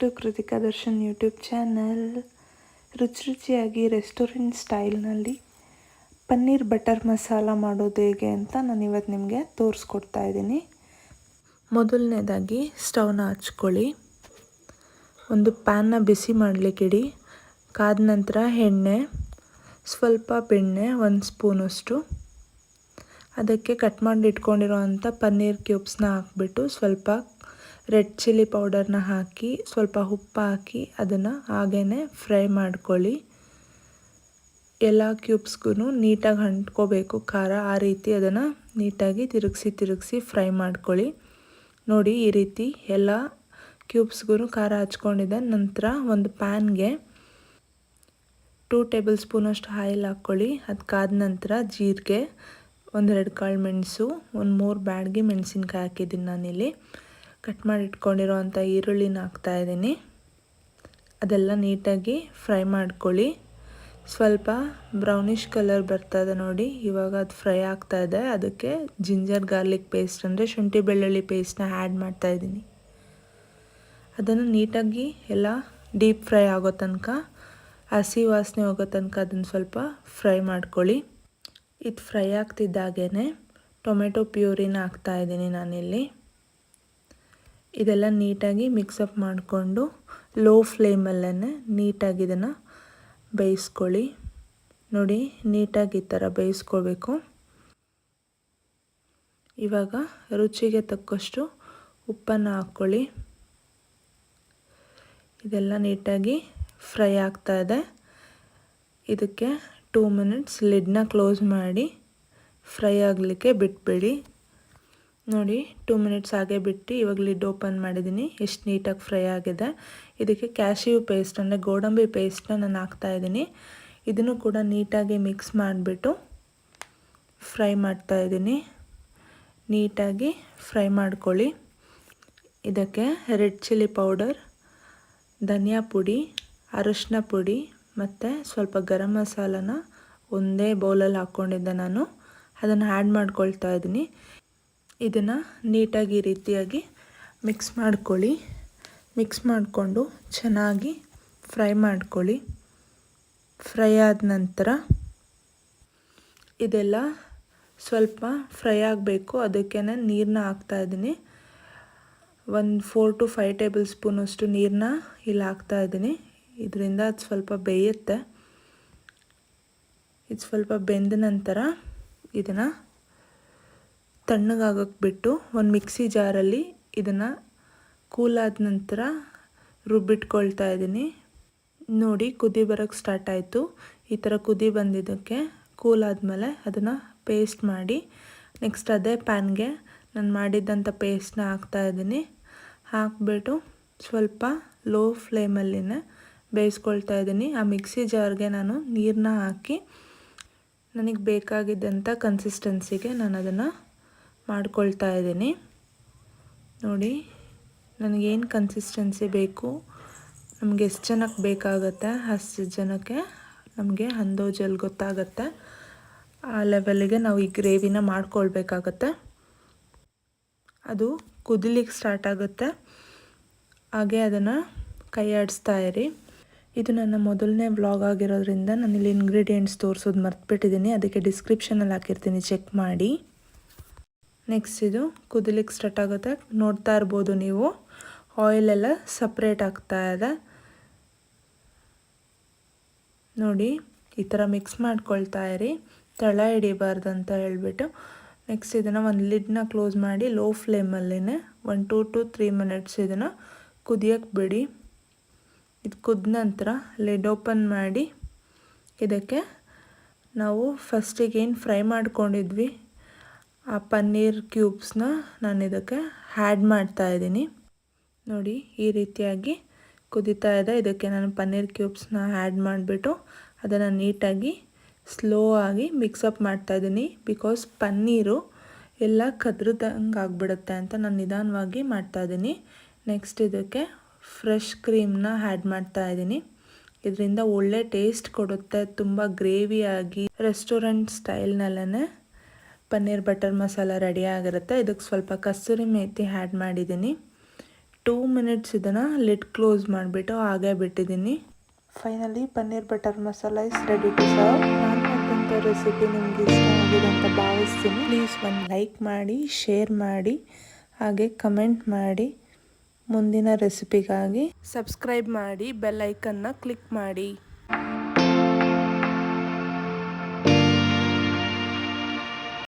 To Krithika Darshan YouTube channel ರುಚಿ ರುಚಿಯಾಗಿ restaurant ಸ್ಟೈಲ್ನಲ್ಲಿ ಪನ್ನೀರ್ ಬಟರ್ ಮಸಾಲ ಮಾಡೋದು ಹೇಗೆ ಅಂತ ನಾನು ಇವತ್ತು ನಿಮಗೆ ತೋರಿಸ್ಕೊಡ್ತಾ ಇದ್ದೀನಿ. ಮೊದಲನೇದಾಗಿ ಸ್ಟವ್ನ ಹಚ್ಕೊಳ್ಳಿ. ಒಂದು ಪ್ಯಾನ್ನ ಬಿಸಿ ಮಾಡಲಿಕ್ಕಿಡಿ ಕಾದ ನಂತರ ಎಣ್ಣೆ, ಸ್ವಲ್ಪ ಬೆಣ್ಣೆ, ಒಂದು ಸ್ಪೂನಷ್ಟು ಅದಕ್ಕೆ ಕಟ್ ಮಾಡಿ ಇಟ್ಕೊಂಡಿರೋ ಪನ್ನೀರ್ ಕ್ಯೂಬ್ಸ್ನ ಹಾಕ್ಬಿಟ್ಟು ಸ್ವಲ್ಪ ರೆಡ್ ಚಿಲ್ಲಿ ಪೌಡರ್ನ ಹಾಕಿ, ಸ್ವಲ್ಪ ಉಪ್ಪು ಹಾಕಿ, ಅದನ್ನು ಹಾಗೇ ಫ್ರೈ ಮಾಡ್ಕೊಳ್ಳಿ. ಎಲ್ಲ ಕ್ಯೂಬ್ಸ್ಗೂ ನೀಟಾಗಿ ಅಂಟ್ಕೋಬೇಕು. ಖಾರ ಆ ರೀತಿ ಅದನ್ನು ನೀಟಾಗಿ ತಿರುಗಿಸಿ ತಿರುಗಿಸಿ ಫ್ರೈ ಮಾಡ್ಕೊಳ್ಳಿ. ನೋಡಿ ಈ ರೀತಿ ಎಲ್ಲ ಕ್ಯೂಬ್ಸ್ಗೂ ಖಾರ ಹಚ್ಕೊಂಡಿದ್ದ ನಂತರ ಒಂದು ಪ್ಯಾನ್ಗೆ ಟೂ ಟೇಬಲ್ ಸ್ಪೂನಷ್ಟು ಆಯಿಲ್ ಹಾಕ್ಕೊಳ್ಳಿ. ಅದು ಕಾದ ನಂತರ ಜೀರಿಗೆ, ಒಂದೆರಡು ಕಾಳು ಮೆಣಸು, ಒಂದು ಮೂರು ಬ್ಯಾಡ್ಗೆ ಮೆಣಸಿನ್ಕಾಯಿ ಹಾಕಿದ್ದೀನಿ ನಾನಿಲ್ಲಿ. ಕಟ್ ಮಾಡಿ ಇಟ್ಕೊಂಡಿರೋವಂಥ ಈರುಳ್ಳಿನ ಹಾಕ್ತಾಯಿದ್ದೀನಿ ಅದೆಲ್ಲ ನೀಟಾಗಿ ಫ್ರೈ ಮಾಡ್ಕೊಳ್ಳಿ. ಸ್ವಲ್ಪ ಬ್ರೌನಿಷ್ ಕಲರ್ ಬರ್ತಾಯಿದೆ ನೋಡಿ, ಇವಾಗ ಅದು ಫ್ರೈ ಆಗ್ತಾ ಇದೆ. ಅದಕ್ಕೆ ಜಿಂಜರ್ ಗಾರ್ಲಿಕ್ ಪೇಸ್ಟ್ ಅಂದರೆ ಶುಂಠಿ ಬೆಳ್ಳುಳ್ಳಿ ಪೇಸ್ಟ್ನ ಆ್ಯಡ್ ಮಾಡ್ತಾಯಿದ್ದೀನಿ ಅದನ್ನು ನೀಟಾಗಿ ಎಲ್ಲ ಡೀಪ್ ಫ್ರೈ ಆಗೋ ತನಕ, ಹಸಿ ವಾಸನೆ ಹೋಗೋ ತನಕ ಅದನ್ನು ಸ್ವಲ್ಪ ಫ್ರೈ ಮಾಡ್ಕೊಳ್ಳಿ. ಇದು ಫ್ರೈ ಆಗ್ತಿದ್ದಾಗೇ ಟೊಮೆಟೊ ಪ್ಯೂರಿನ ಹಾಕ್ತಾಯಿದ್ದೀನಿ ನಾನಿಲ್ಲಿ. ಇದೆಲ್ಲ ನೀಟಾಗಿ ಮಿಕ್ಸಪ್ ಮಾಡಿಕೊಂಡು ಲೋ ಫ್ಲೇಮಲ್ಲೇ ನೀಟಾಗಿ ಇದನ್ನು ಬೇಯಿಸ್ಕೊಳ್ಳಿ. ನೋಡಿ, ನೀಟಾಗಿ ಈ ಥರ ಬೇಯಿಸ್ಕೊಳ್ಬೇಕು. ಇವಾಗ ರುಚಿಗೆ ತಕ್ಕಷ್ಟು ಉಪ್ಪನ್ನು ಹಾಕ್ಕೊಳ್ಳಿ. ಇದೆಲ್ಲ ನೀಟಾಗಿ ಫ್ರೈ ಆಗ್ತಾ ಇದೆ. ಇದಕ್ಕೆ ಟೂ ಮಿನಿಟ್ಸ್ ಲಿಡ್ನ ಕ್ಲೋಸ್ ಮಾಡಿ ಫ್ರೈ ಆಗಲಿಕ್ಕೆ ಬಿಟ್ಬಿಡಿ. ನೋಡಿ ಟೂ ಮಿನಿಟ್ಸ್ ಹಾಗೆ ಬಿಟ್ಟು ಇವಾಗ ಲಿಡ್ ಓಪನ್ ಮಾಡಿದ್ದೀನಿ ಎಷ್ಟು ನೀಟಾಗಿ ಫ್ರೈ ಆಗಿದೆ. ಇದಕ್ಕೆ ಕ್ಯಾಶಿಯು ಪೇಸ್ಟ್ ಅಂದರೆ ಗೋಡಂಬಿ ಪೇಸ್ಟ್ನ ನಾನು ಹಾಕ್ತಾಯಿದ್ದೀನಿ ಇದನ್ನು ಕೂಡ ನೀಟಾಗಿ ಮಿಕ್ಸ್ ಮಾಡಿಬಿಟ್ಟು ಫ್ರೈ ಮಾಡ್ತಾಯಿದ್ದೀನಿ ನೀಟಾಗಿ ಫ್ರೈ ಮಾಡ್ಕೊಳ್ಳಿ. ಇದಕ್ಕೆ ರೆಡ್ ಚಿಲ್ಲಿ ಪೌಡರ್ ಧನಿಯಾ ಪುಡಿ, ಅರಶಿನ ಪುಡಿ ಮತ್ತು ಸ್ವಲ್ಪ ಗರಂ ಮಸಾಲನ ಒಂದೇ ಬೌಲಲ್ಲಿ ಹಾಕ್ಕೊಂಡಿದ್ದೆ ನಾನು. ಅದನ್ನು ಆ್ಯಡ್ ಮಾಡ್ಕೊಳ್ತಾ ಇದ್ದೀನಿ ಇದನ್ನು ನೀಟಾಗಿ ಈ ರೀತಿಯಾಗಿ ಮಿಕ್ಸ್ ಮಾಡ್ಕೊಳ್ಳಿ. ಮಿಕ್ಸ್ ಮಾಡಿಕೊಂಡು ಚೆನ್ನಾಗಿ ಫ್ರೈ ಮಾಡ್ಕೊಳ್ಳಿ. ಫ್ರೈ ಆದ ನಂತರ ಇದೆಲ್ಲ ಸ್ವಲ್ಪ ಫ್ರೈ ಆಗಬೇಕು. ಅದಕ್ಕೆ ನಾನು ನೀರನ್ನ ಹಾಕ್ತಾಯಿದ್ದೀನಿ ಒಂದು ಫೋರ್ ಟು ಫೈವ್ ಟೇಬಲ್ ಸ್ಪೂನಷ್ಟು ನೀರನ್ನ ಇಲ್ಲಿ ಹಾಕ್ತಾಯಿದ್ದೀನಿ ಇದರಿಂದ ಅದು ಸ್ವಲ್ಪ ಬೇಯುತ್ತೆ. ಇದು ಸ್ವಲ್ಪ ಬೆಂದ ನಂತರ ಇದನ್ನು ತಣ್ಣಗಾಗಕ್ಕೆ ಬಿಟ್ಟು ಒಂದು ಮಿಕ್ಸಿ ಜಾರಲ್ಲಿ ಇದನ್ನು ಕೂಲಾದ ನಂತರ ರುಬ್ಬಿಟ್ಕೊಳ್ತಾ ಇದ್ದೀನಿ ನೋಡಿ ಕುದಿ ಬರೋಕ್ಕೆ ಸ್ಟಾರ್ಟ್ ಆಯಿತು. ಈ ಥರ ಕುದಿ ಬಂದಿದ್ದಕ್ಕೆ ಕೂಲ್ ಆದಮೇಲೆ ಅದನ್ನು ಪೇಸ್ಟ್ ಮಾಡಿ ನೆಕ್ಸ್ಟ್ ಅದೇ ಪ್ಯಾನ್ಗೆ ನಾನು ಮಾಡಿದ್ದಂಥ ಪೇಸ್ಟ್ನ ಹಾಕ್ತಾಯಿದ್ದೀನಿ ಹಾಕ್ಬಿಟ್ಟು ಸ್ವಲ್ಪ ಲೋ ಫ್ಲೇಮಲ್ಲಿನೇ ಬೇಯಿಸ್ಕೊಳ್ತಾ ಇದ್ದೀನಿ ಆ ಮಿಕ್ಸಿ ಜಾರ್ಗೆ ನಾನು ನೀರನ್ನ ಹಾಕಿ ನನಗೆ ಬೇಕಾಗಿದ್ದಂಥ ಕನ್ಸಿಸ್ಟೆನ್ಸಿಗೆ ನಾನು ಅದನ್ನು ಮಾಡ್ಕೊಳ್ತಾ ಇದ್ದೀನಿ. ನೋಡಿ, ನನಗೇನು ಕನ್ಸಿಸ್ಟೆನ್ಸಿ ಬೇಕು? ನಮಗೆ ಎಷ್ಟು ಜನಕ್ಕೆ ಬೇಕಾಗತ್ತೆ? ಅಷ್ಟು ಜನಕ್ಕೆ ನಮಗೆ ಅಂದೋಜಲ್ಲಿ ಗೊತ್ತಾಗತ್ತೆ. ಆ ಲೆವೆಲ್ಗೆ ನಾವು ಈ ಗ್ರೇವಿನ ಮಾಡ್ಕೊಳ್ಬೇಕಾಗತ್ತೆ. ಅದು ಕುದಿಲಿಕ್ಕೆ ಸ್ಟಾರ್ಟ್ ಆಗುತ್ತೆ. ಹಾಗೆ ಅದನ್ನು ಕೈಯಾಡಿಸ್ತಾ ಇರಿ. ಇದು ನನ್ನ ಮೊದಲನೇ ವ್ಲಾಗ್ ಆಗಿರೋದ್ರಿಂದ ನಾನಿಲ್ಲಿ ಇಂಗ್ರೀಡಿಯೆಂಟ್ಸ್ ತೋರಿಸೋದು ಮರ್ತ್ಬಿಟ್ಟಿದ್ದೀನಿ ಅದಕ್ಕೆ ಡಿಸ್ಕ್ರಿಪ್ಷನಲ್ಲಿ ಹಾಕಿರ್ತೀನಿ. ಚೆಕ್ ಮಾಡಿ. ನೆಕ್ಸ್ಟ್ ಇದು ಕುದಲಿಕ್ಕೆ ಸ್ಟಾರ್ಟ್ ಆಗುತ್ತೆ. ನೋಡ್ತಾ ಇರ್ಬೋದು ನೀವು. ಆಯಿಲೆಲ್ಲ ಸಪ್ರೇಟ್ ಆಗ್ತಾ ಇದೆ. ನೋಡಿ, ಈ ಥರ ಮಿಕ್ಸ್ ಮಾಡ್ಕೊಳ್ತಾ ಇರಿ. ತಳ ಹಿಡಿಬಾರ್ದು ಅಂತ ಹೇಳಿಬಿಟ್ಟು. ನೆಕ್ಸ್ಟ್ ಇದನ್ನು ಒಂದು ಲಿಡ್ನ ಕ್ಲೋಸ್ ಮಾಡಿ ಲೋ ಫ್ಲೇಮಲ್ಲೇ ಒಂದು ಟೂ ಟು ತ್ರೀ ಮಿನಿಟ್ಸ್ ಇದನ್ನು ಕುದಿಯೋಕ್ಕೆ ಬಿಡಿ. ಇದು ಕುದ ನಂತರ ಲಿಡ್ ಓಪನ್ ಮಾಡಿ. ಇದಕ್ಕೆ ನಾವು ಫಸ್ಟಿಗೆ ಏನು ಫ್ರೈ ಮಾಡ್ಕೊಂಡಿದ್ವಿ? ಆ ಪನ್ನೀರ್ ಕ್ಯೂಬ್ಸ್ನ ನಾನು ಇದಕ್ಕೆ ಹ್ಯಾಡ್ ಮಾಡ್ತಾ ಇದ್ದೀನಿ. ನೋಡಿ, ಈ ರೀತಿಯಾಗಿ ಕುದೀತಾ ಇದೆ. ಇದಕ್ಕೆ ನಾನು ಪನ್ನೀರ್ ಕ್ಯೂಬ್ಸ್ನ ಆ್ಯಡ್ ಮಾಡಿಬಿಟ್ಟು ಅದನ್ನು ನೀಟಾಗಿ ಸ್ಲೋ ಆಗಿ ಮಿಕ್ಸಪ್ ಮಾಡ್ತಾಯಿದ್ದೀನಿ ಬಿಕಾಸ್ ಪನ್ನೀರು ಎಲ್ಲ ಕದ್ರದಂಗೆ ಆಗಿಬಿಡುತ್ತೆ ಅಂತ ನಾನು ನಿಧಾನವಾಗಿ ಮಾಡ್ತಾಯಿದ್ದೀನಿ ನೆಕ್ಸ್ಟ್ ಇದಕ್ಕೆ ಫ್ರೆಶ್ ಕ್ರೀಮ್ನ ಆ್ಯಡ್ ಮಾಡ್ತಾ ಇದ್ದೀನಿ. ಇದರಿಂದ ಒಳ್ಳೆ ಟೇಸ್ಟ್ ಕೊಡುತ್ತೆ. ತುಂಬ ಗ್ರೇವಿಯಾಗಿ, ರೆಸ್ಟೋರೆಂಟ್ ಸ್ಟೈಲ್ನಲ್ಲೇ ಪನ್ನೀರ್ ಬಟರ್ ಮಸಾಲ ರೆಡಿ ಆಗಿರುತ್ತೆ. ಇದಕ್ಕೆ ಸ್ವಲ್ಪ ಕಸ್ತೂರಿ ಮೇಥಿ ಆ್ಯಡ್ ಮಾಡಿದ್ದೀನಿ. ಟೂ ಮಿನಿಟ್ಸ್ ಇದನ್ನು ಲಿಟ್ ಕ್ಲೋಸ್ ಮಾಡಿಬಿಟ್ಟು ಹಾಗೆ ಬಿಟ್ಟಿದ್ದೀನಿ. Finally paneer butter masala is ready to serve ನಾನು ರೆಸಿಪಿ ನಿಮ್ಗೆ ಇಷ್ಟ ಆಗಿದೆ ಅಂತ ಭಾವಿಸ್ತೀನಿ. ಪ್ಲೀಸ್ ಒಂದು ಲೈಕ್ ಮಾಡಿ ಶೇರ್ ಮಾಡಿ, ಹಾಗೆ ಕಮೆಂಟ್ ಮಾಡಿ ಮುಂದಿನ ರೆಸಿಪಿಗಾಗಿ ಸಬ್ಸ್ಕ್ರೈಬ್ ಮಾಡಿ ಬೆಲ್ ಐಕನ್ನ ಕ್ಲಿಕ್ ಮಾಡಿ.